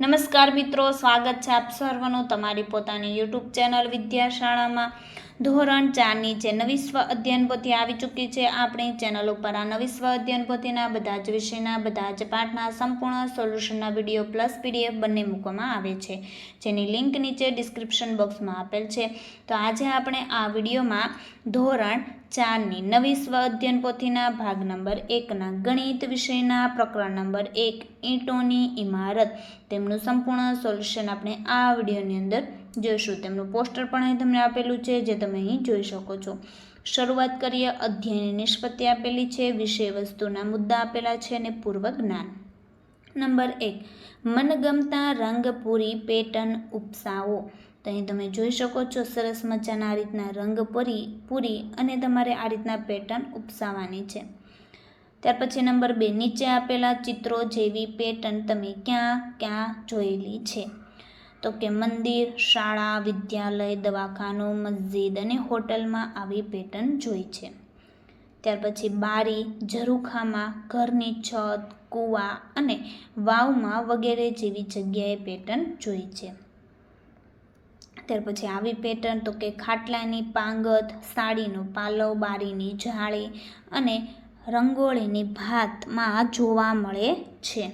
નમસ્કાર મિત્રો, સ્વાગત છે આપ સર્વનું તમારી પોતાની યુટ્યુબ ચેનલ વિદ્યાશાળામાં. ધોરણ ચારની જે નવી સ્વ અધ્યયન પોથી આવી ચૂકી છે, આપણી ચેનલ ઉપર આ નવી સ્વ અધ્યયન પોથીના બધા જ વિષયના, બધા જ પાઠના સંપૂર્ણ સોલ્યુશનના વીડિયો પ્લસ પીડીએફ બંને મૂકવામાં આવે છે. જેની લિંક નીચે ડિસ્ક્રિપ્શન બોક્સમાં આપેલ છે. તો આજે આપણે આ વિડીયોમાં ધોરણ ચારની નવી સ્વ અધ્યયન પોથીના ભાગ નંબર એકના ગણિત વિષયના પ્રકરણ નંબર એક, ઈંટોની ઇમારત તેમનું સંપૂર્ણ સોલ્યુશન આપણે આ વિડીયોની અંદર જોઈશું. તેમનું પોસ્ટર પણ અહીં તમને આપેલું છે, જે તમે અહીં જોઈ શકો છો. શરૂઆત કરીએ, અધ્યયનની નિષ્પત્તિ આપેલી છે, વિષય વસ્તુના મુદ્દા આપેલા છે અને પૂર્વ જ્ઞાન. નંબર એક, મનગમતા રંગ પૂરી પેટર્ન ઉપસાવો. તો અહીં તમે જોઈ શકો છો સરસ મજાના આ રીતના રંગ પૂરી પૂરી અને તમારે આ રીતના પેટર્ન ઉપસાવવાની છે. ત્યાર પછી નંબર બે, નીચે આપેલા ચિત્રો જેવી પેટર્ન તમે ક્યાં ક્યાં જોયેલી છે? તો કે મંદિર, શાળા, વિદ્યાલય, દવાખાનું, મસ્જિદ અને હોટલમાં આવી પેટર્ન જોઈ છે. ત્યાર પછી બારી, ઝરૂખામાં ઘરની છત, કૂવા અને વાવમાં વગેરે જેવી જગ્યાએ પેટર્ન જોઈ છે. ત્યાર પછી આવી પેટર્ન તો કે ખાટલાની પાંગત, સાડીનો પાલવ, બારીની જાળી અને રંગોળીની ભાતમાં જોવા મળે છે.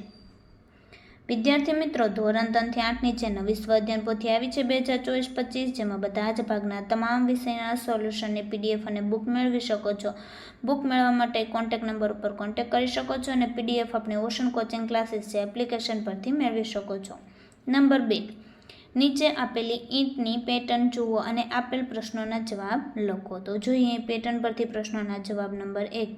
વિદ્યાર્થી મિત્રો, ધોરણ ત્રણથી આઠ નીચે નવી સ્વાધ્યાન પોથી આવી છે બે હજાર ચોવીસ પચીસ, જેમાં બધા જ ભાગના તમામ વિષયના સોલ્યુશનની પીડીએફ અને બુક મેળવી શકો છો. બુક મેળવવા માટે કોન્ટેક નંબર ઉપર કોન્ટેક કરી શકો છો અને પીડીએફ આપણે ઓશન કોચિંગ ક્લાસીસ છે એપ્લિકેશન પરથી મેળવી શકો છો. નંબર બે. નીચે આપેલી ઈંટની પેટર્ન જુઓ અને આપેલ પ્રશ્નોના જવાબ લખો. તો જોઈએ પેટર્ન પરથી પ્રશ્નોના જવાબ નંબર એક.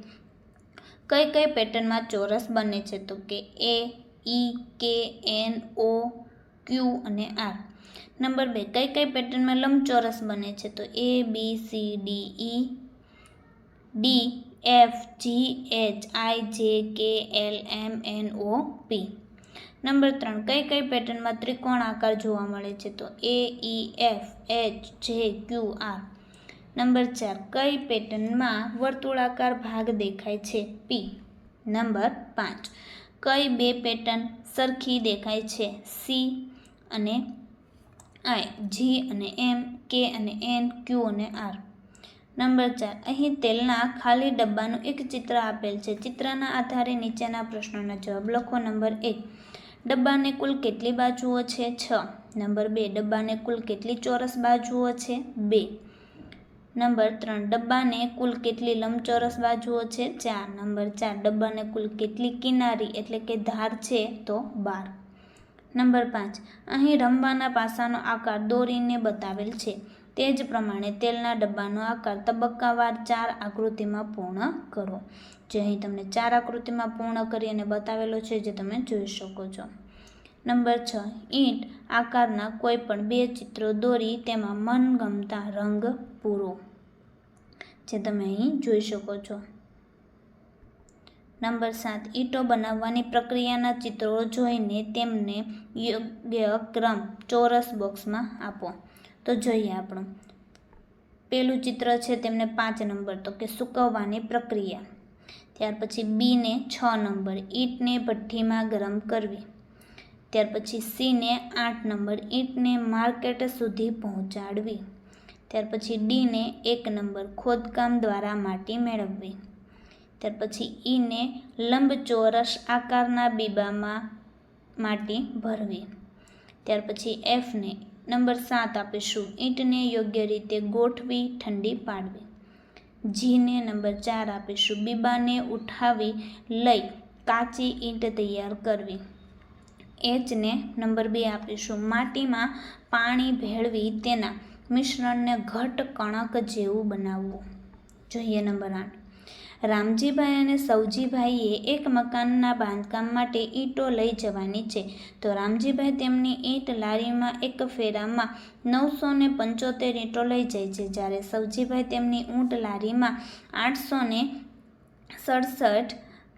કઈ કઈ પેટર્નમાં ચોરસ બને છે? તો કે A, E, K, N, O, Q અને આર. નંબર બે. કઈ કઈ પેટર્નમાં લંબચોરસ બને છે? તો A, B, C, D, E, D, F, G, H, I, J, K, L, M, N, O, P. Number ત્રણ, કઈ કઈ પેટર્નમાં ત્રિકોણ આકાર જોવા મળે છે? તો A E F H J Q R number ચાર, કઈ પેટર્નમાં વર્તુળાકાર ભાગ દેખાય છે? પી નંબર પાંચ, કઈ બે પેટર્ન સરખી દેખાય છે? સી અને આઈ જી અને એમ કે અને એન ક્યુ અને આર નંબર ચાર, અહીં તેલના ખાલી ડબ્બાનું એક ચિત્ર આપેલ છે. ચિત્રના આધારે નીચેના પ્રશ્નોના જવાબ લખો. નંબર એક ડબ્બાને કુલ કેટલી બાજુઓ છે? છ. નંબર બે, ડબ્બાને કુલ કેટલી ચોરસ બાજુઓ છે? બે. નંબર ત્રણ, ડબ્બાને કુલ કેટલી લંબચોરસ બાજુઓ છે? ચાર. નંબર ચાર, ડબ્બાને કુલ કેટલી કિનારી એટલે કે ધાર છે તો બાર. નંબર પાંચ, અહીં રમવાના પાસાનો આકાર દોરીને બતાવેલ છે. તે જ પ્રમાણે તેલના ડબ્બાનો આકાર તબક્કાવાર ચાર આકૃતિમાં પૂર્ણ કરો. જે અહીં તમને ચાર આકૃતિમાં પૂર્ણ કરી અને બતાવેલો છે જે તમે જોઈ શકો છો. નંબર છ, ઈંટ આકારના કોઈ પણ બે ચિત્રો દોરી તેમાં મનગમતા રંગ પૂરો. જે તમે અહીં જોઈ શકો છો. નંબર સાત, ઈંટો બનાવવાની પ્રક્રિયાના ચિત્રો જોઈને તેમને યોગ્ય ક્રમ ચોરસ બોક્સમાં આપો. તો જોઈએ આપણું. પેલું ચિત્ર છે તેમને પાંચ નંબર, તો કે સૂકવવાની પ્રક્રિયા. ત્યાર પછી બીને છ નંબર, ઈંટને ભઠ્ઠીમાં ગરમ કરવી. ત્યાર પછી સીને આઠ નંબર, ઈંટને માર્કેટ સુધી પહોંચાડવી. ત્યાર પછી ડીને એક નંબર, ખોદકામ દ્વારા માટી મેળવવી. ત્યાર પછી ઈને લંબચોરસ આકારના બીબામાં માટી ભરવી. ત્યાર પછી એફને નંબર સાત આપીશું. ઈંટને યોગ્ય રીતે ગોઠવી, ઠંડી પાડવી. જીને નંબર ચાર આપીશું. બીબાને ઉઠાવી લઈ કાચી ઈંટ તૈયાર કરવી. એચને નંબર બે આપીશું. માટીમાં પાણી ભેળવી તેના મિશ્રણને ઘટ કણક જેવું બનાવવું. જોઈએ નંબર આઠ. રામજીભાઈ અને સૌજીભાઈએ એક મકાનના બાંધકામ માટે ઈંટો લઈ જવાની છે. તો રામજીભાઈ તેમની ઈંટ લારીમાં એક ફેરામાં નવસો ને પંચોતેર ઈંટો લઈ જાય છે. જ્યારે સૌજીભાઈ તેમની ઊંટ લારીમાં આઠસો ને સડસઠ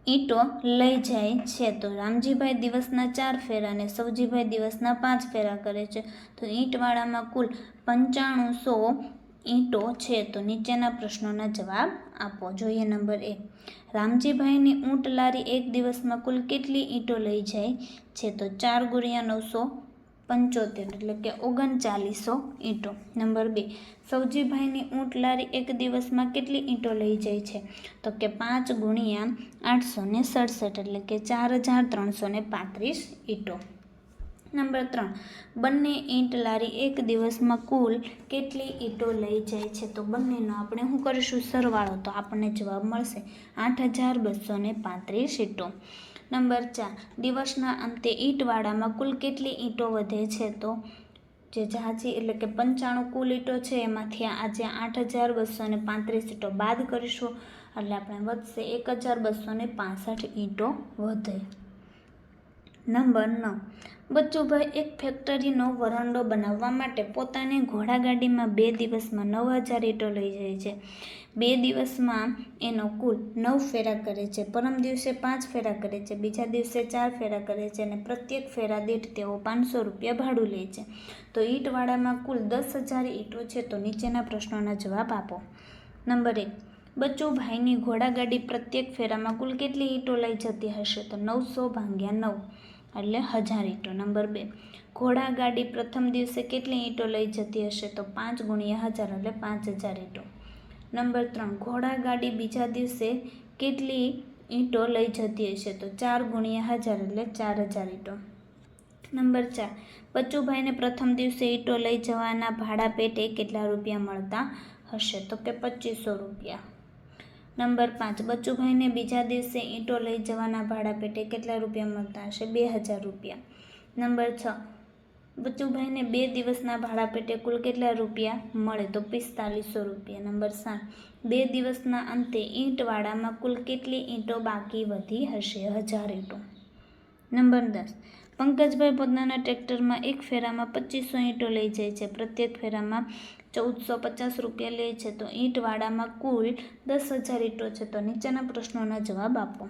ઈંટો લઈ જાય છે. તો રામજીભાઈ દિવસના ચાર ફેરા અને સૌજીભાઈ દિવસના પાંચ ફેરા કરે છે. તો ઈંટવાળામાં કુલ પંચાણુંસો ઈંટો છે તો નીચેના પ્રશ્નોના જવાબ આપો. જોઈએ નંબર એક. રામજીભાઈની ઊંટ લારી એક દિવસમાં કુલ કેટલી ઈંટો લઈ જાય છે તો ચાર ગુણ્યા નવસો પંચોતેર એટલે કે ઓગણચાલીસો ઈંટો. નંબર બે. સૌજીભાઈની ઊંટ લારી એક દિવસમાં કેટલી ઈંટો લઈ જાય છે તો કે પાંચ ગુણ્યા આઠસો સડસઠ એટલે કે ચાર હજાર ત્રણસો પાંત્રીસ ઈંટો. નંબર ત્રણ. બંને ઈંટ લારી એક દિવસમાં કુલ કેટલી ઈંટો લઈ જાય છે? તો બંનેનો આપણે શું કરીશું? સરવાળો. તો આપણને જવાબ મળશે આઠ હજાર બસો ને પાંત્રીસ ઈંટો. નંબર ચાર. દિવસના અંતે ઈંટવાળામાં કુલ કેટલી ઈંટો વધે છે? તો જે ઝાંચી એટલે કે પંચાણું કુલ ઈંટો છે, એમાંથી આજે આઠ હજાર બસો ને પાંત્રીસ ઈંટો બાદ કરીશું. એટલે આપણે વધશે એક હજાર બસો ને પાસઠ ઈંટો વધે. નંબર નવ. બચ્ચુભાઈ એક ફેક્ટરીનો વરંડો બનાવવા માટે પોતાની ઘોડાગાડીમાં બે દિવસમાં નવ હજાર ઈંટો લઈ જાય છે. બે દિવસમાં એનો કુલ નવ ફેરા કરે છે. પરમ દિવસે પાંચ ફેરા કરે છે, બીજા દિવસે ચાર ફેરા કરે છે અને પ્રત્યેક ફેરા દીઠ તેઓ પાંચસો રૂપિયા ભાડું લે છે. તો ઈંટવાળામાં કુલ દસ હજાર ઈંટો છે તો નીચેના પ્રશ્નોના જવાબ આપો. નંબર એક, બચ્ચુભાઈની ઘોડાગાડી પ્રત્યેક ફેરામાં કુલ કેટલી ઈંટો લઈ જતી હશે? તો નવસો ભાંગ્યા નવ. એટલે હજાર ઈંટો, નંબર બે. ઘોડાગાડી પ્રથમ દિવસે કેટલી ઈંટો લઈ જતી હશે? તો પાંચ ગુણ્યા હજાર એટલે પાંચ હજાર ઈંટો. નંબર ત્રણ ઘોડાગાડી બીજા દિવસે કેટલી ઈંટો લઈ જતી હશે? તો ચાર ગુણ્યા હજાર એટલે ચાર હજાર ઈંટો. નંબર ચાર પચુભાઈને પ્રથમ દિવસે ઈંટો લઈ જવાના ભાડા પેટે કેટલા રૂપિયા મળતા હશે? તો કે પચીસો રૂપિયા. નંબર પાંચ, બચ્ચુભાઈને બીજા દિવસે ઈંટો લઈ જવાના ભાડા પેટે કેટલા રૂપિયા મળતા હશે? બે હજાર રૂપિયા. નંબર છ, બચ્ચુભાઈને બે દિવસના ભાડા પેટે કુલ કેટલા રૂપિયા મળે? તો પિસ્તાલીસો રૂપિયા. નંબર સાત, બે દિવસના અંતે ઈંટવાડામાં કુલ કેટલી ઈંટો બાકી વધી હશે? હજાર ઈંટો. નંબર દસ પંકજભાઈ પોતાના ટ્રેક્ટરમાં એક ફેરામાં પચીસો ઈંટો લઈ જાય છે. પ્રત્યેક ફેરામાં ચૌદસો પચાસ રૂપિયા લે છે. તો ઈંટવાળામાં કુલ દસ હજાર ઈંટો છે. તો નીચેના પ્રશ્નોના જવાબ આપો.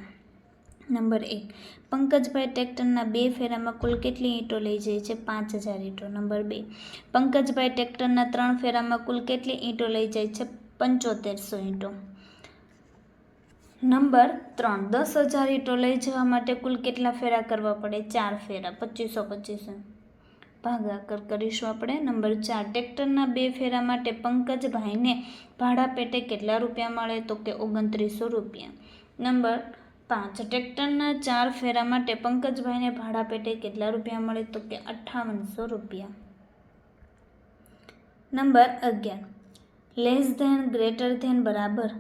નંબર એક. પંકજભાઈ ટ્રેક્ટરના બે ફેરામાં કુલ કેટલી ઈંટો લઈ જાય છે? પાંચ હજાર ઈંટો. નંબર બે. પંકજભાઈ ટ્રેક્ટરના ત્રણ ફેરામાં કુલ કેટલી ઈંટો લઈ જાય છે? પંચોતેરસો ઈંટો. નંબર ત્રણ, દસ હજાર ઈંટો લઈ જવા માટે કુલ કેટલા ફેરા કરવા પડે? ચાર ફેરા, પચીસો પચીસો. ભાગાકાર કરીશું આપણે. નંબર ચાર, ટ્રેક્ટરના બે ફેરા માટે પંકજભાઈને ભાડા પેટે કેટલા રૂપિયા મળે? તો કે ઓગણત્રીસો રૂપિયા. નંબર પાંચ, ટ્રેક્ટરના ચાર ફેરા માટે પંકજભાઈને ભાડા પેટે કેટલા રૂપિયા મળે? તો કે અઠ્ઠાવનસો રૂપિયા. નંબર અગિયાર, લેસ ધેન, ગ્રેટર ધેન, બરાબર.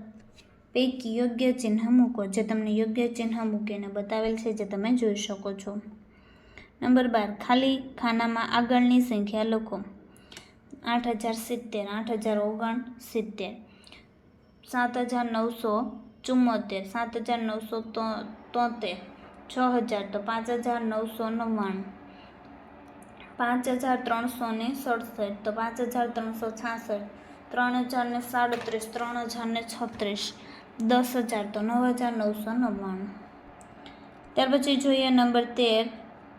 પૈકી યોગ્ય ચિહ્ન મૂકો, જે તમને યોગ્ય ચિહ્ન મૂકીને બતાવેલ છે, જે તમે જોઈ શકો છો. નંબર બાર, ખાલી ખાનામાં આગળની સંખ્યા લખો. આઠ હજાર સિત્તેર, આઠ હજાર ઓગણ સિત્તેર. સાત હજાર નવસો ચુમ્મોતેર સાત હજાર નવસો તોતેર. છ હજાર તો પાંચ હજાર નવસો નવ્વાણું. પાંચ હજાર ત્રણસો ને સડસઠ, તો પાંચ હજાર ત્રણસો છાસઠ. ત્રણ હજાર ને સાડત્રીસ, ત્રણ હજાર ને છત્રીસ. દસ હજાર તો નવ હજાર નવસો નવ્વાણું. ત્યાર પછી જોઈએ નંબર તેર.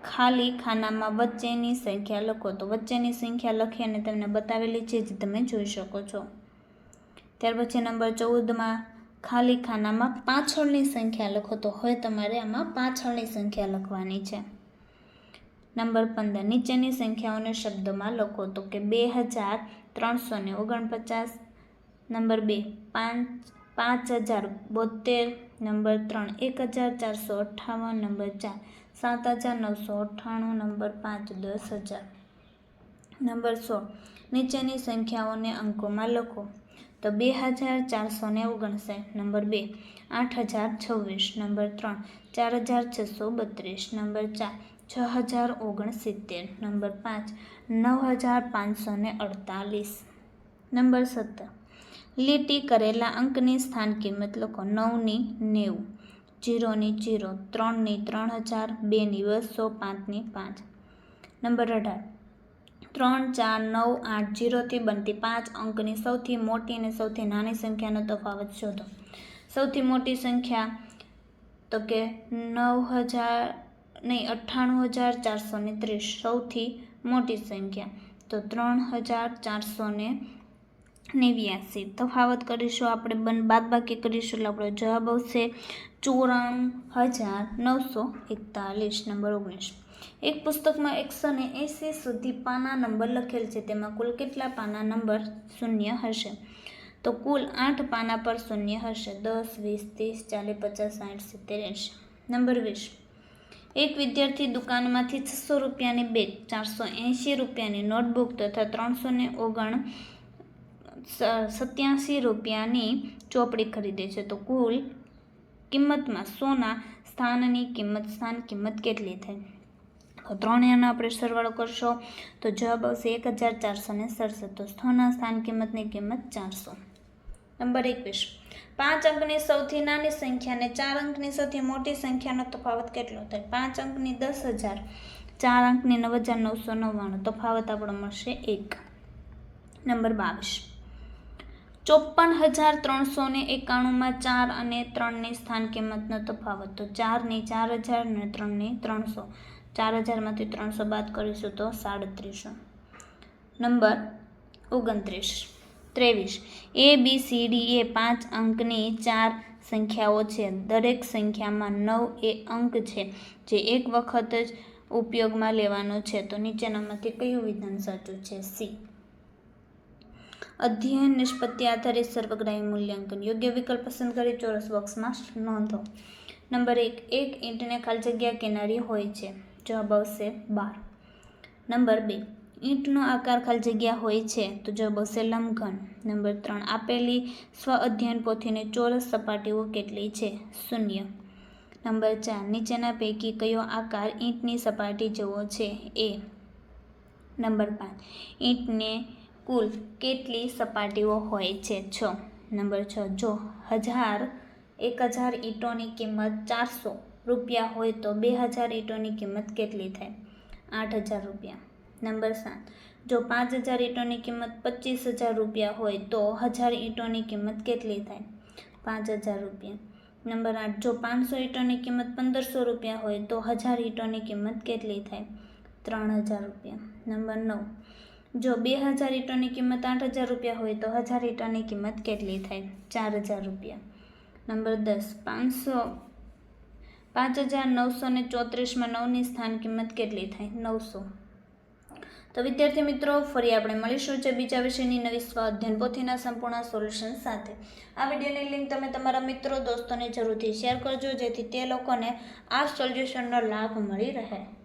ખાલી ખાનામાં વચ્ચેની સંખ્યા લખો. તો વચ્ચેની સંખ્યા લખી અને તમને બતાવેલી છે જે તમે જોઈ શકો છો. ત્યાર પછી નંબર ચૌદમાં ખાલી ખાનામાં પાછળની સંખ્યા લખો. તો હવે તમારે આમાં પાછળની સંખ્યા લખવાની છે. નંબર પંદર. નીચેની સંખ્યાઓને શબ્દોમાં લખો. તો કે બે હજાર ત્રણસો ને ઓગણપચાસ. નંબર બે, પાંચ પાંચ હજાર બોતેર નંબર ત્રણ એક હજાર ચારસો અઠ્ઠાવન, નંબર ચાર સાત હજાર નવસો અઠ્ઠાણું, નંબર પાંચ દસ હજાર. નંબર સોળ, નીચેની સંખ્યાઓને અંકોમાં લખો. તો બે હજાર ચારસો ને ઓગણસાઠ, નંબર બે આઠ હજાર છવ્વીસ, નંબર ત્રણ ચાર હજાર છસો બત્રીસ, નંબર ચાર છ હજાર ઓગણસિત્તેર, નંબર પાંચ નવ હજાર પાંચસો ને અડતાલીસ. નંબર સત્તર લીટી કરેલા અંકની સ્થાન કિંમત લખો નવની નેવું, જીરોની જીરો, ત્રણની ત્રણ હજાર, બેની બસો, પાંચની પાંચ. નંબર અઢાર. ત્રણ ચાર નવ આઠ જીરોથી બનતી પાંચ અંકની સૌથી મોટી અને સૌથી નાની સંખ્યાનો તફાવત શોધો. સૌથી મોટી સંખ્યા તો કે નવ હજાર, નહીં, અઠ્ઠાણું હજાર ચારસો ને ત્રીસ. સૌથી મોટી સંખ્યા તો ત્રણ હજાર ચારસો નેવ્યાસી તફાવત કરીશું આપણે બન, બાદબાકી કરીશું એટલે આપણો જવાબ આવશે ચોરાણું હજાર નવસો એકતાલીસ, નંબર ઓગણીસ. એક પુસ્તકમાં એકસો ને એંસી સુધી પાના નંબર લખેલ છે. તેમાં કુલ કેટલા પાના નંબર શૂન્ય હશે? તો કુલ આઠ પાના પર શૂન્ય હશે. દસ, વીસ, ત્રીસ, ચાલીસ, પચાસ સાઠ સિત્તેર, એંશી. નંબર વીસ. એક વિદ્યાર્થી દુકાનમાંથી છસો રૂપિયાની બેગ ચારસો એંશી રૂપિયાની નોટબુક તથા ત્રણસો ને ઓગણ સત્યાસી રૂપિયાની ચોપડી ખરીદે છે. તો કુલ કિંમતમાં સોના સ્થાનની કિંમત, સ્થાન કિંમત કેટલી થાય? તો ત્રણેયનો આપણે સરવાળો કરશો, તો જવાબ આવશે એક હજાર ચારસો ને સડસઠ. તો સોના સ્થાન કિંમતની કિંમત ચારસો. નંબર એકવીસ. પાંચ અંકની સૌથી નાની સંખ્યા અને ચાર અંકની સૌથી મોટી સંખ્યાનો તફાવત કેટલો થાય? પાંચ અંકની દસ હજાર, ચાર અંકની નવ હજાર નવસો નવ્વાણું. તફાવત આપણો મળશે એક. નંબર બાવીસ. ચોપન હજાર ત્રણસો ને એકાણુંમાં ચાર અને ત્રણની સ્થાન કિંમતનો તફાવત. તો ચારની ચાર હજાર અને ત્રણની ત્રણસો. ચાર હજારમાંથી ત્રણસો બાદ કરીશું તો સાડત્રીસો. નંબર ઓગણત્રીસ. ત્રેવીસ. એ, બી, સી, ડી, એ પાંચ અંકની ચાર સંખ્યાઓ છે. દરેક સંખ્યામાં નવ એ અંક છે, જે એક વખત જ ઉપયોગમાં લેવાનો છે. તો નીચેનામાંથી કયું વિધાન સાચું છે? સી. અધ્યયન નિષ્પત્તિ આધારિત સર્વગ્રાહી મૂલ્યાંકન. યોગ્ય વિકલ્પ પસંદ કરી ચોરસ બોક્સમાં નોંધો. નંબર એક એક ઈંટને ખાલી જગ્યા કિનારી હોય છે. જવાબ આવશે બાર. નંબર બે, ઈંટનો આકાર ખાલી જગ્યા હોય છે, તો જવાબ આવશે લંબઘન. નંબર ત્રણ, આપેલી સ્વ અધ્યયન પોથીની ચોરસ સપાટીઓ કેટલી છે? શૂન્ય. નંબર ચાર, નીચેના પૈકી કયો આકાર ઈંટની સપાટી જેવો છે? એ. નંબર પાંચ, ઈંટને કુલ કેટલી સપાટીઓ હોય છે? છ. નંબર છ. જો હજાર એક હજાર ઈંટોની કિંમત ચારસો રૂપિયા હોય તો બે હજાર ઈંટોની કિંમત કેટલી થાય? આઠ હજાર રૂપિયા. નંબર સાત. જો પાંચ હજાર ઈંટોની કિંમત પચીસ હજાર રૂપિયા હોય તો હજાર ઈંટોની કિંમત કેટલી થાય? પાંચ હજાર રૂપિયા. નંબર આઠ. જો પાંચસો ઈંટોની કિંમત પંદરસો રૂપિયા હોય તો હજાર ઈંટોની કિંમત કેટલી થાય? ત્રણ હજાર રૂપિયા. નંબર નવ. જો બે હજાર ઈંટોની કિંમત આઠ હજાર રૂપિયા હોય તો હજાર ઈંટોની કિંમત કેટલી થાય? ચાર હજાર રૂપિયા. નંબર દસ, પાંચસો, પાંચ હજાર નવસો ને ચોત્રીસમાં નવની સ્થાન કિંમત કેટલી થાય? નવસો. તો વિદ્યાર્થી મિત્રો, ફરી આપણે મળીશું છે બીજા વિષયની નવી સ્વાધ્યન પોથીના સંપૂર્ણ સોલ્યુશન સાથે. આ વિડીયોની લિંક તમે તમારા મિત્રો, દોસ્તોને જરૂરથી શેર કરજો, જેથી તે લોકોને આ સોલ્યુશનનો લાભ મળી રહે.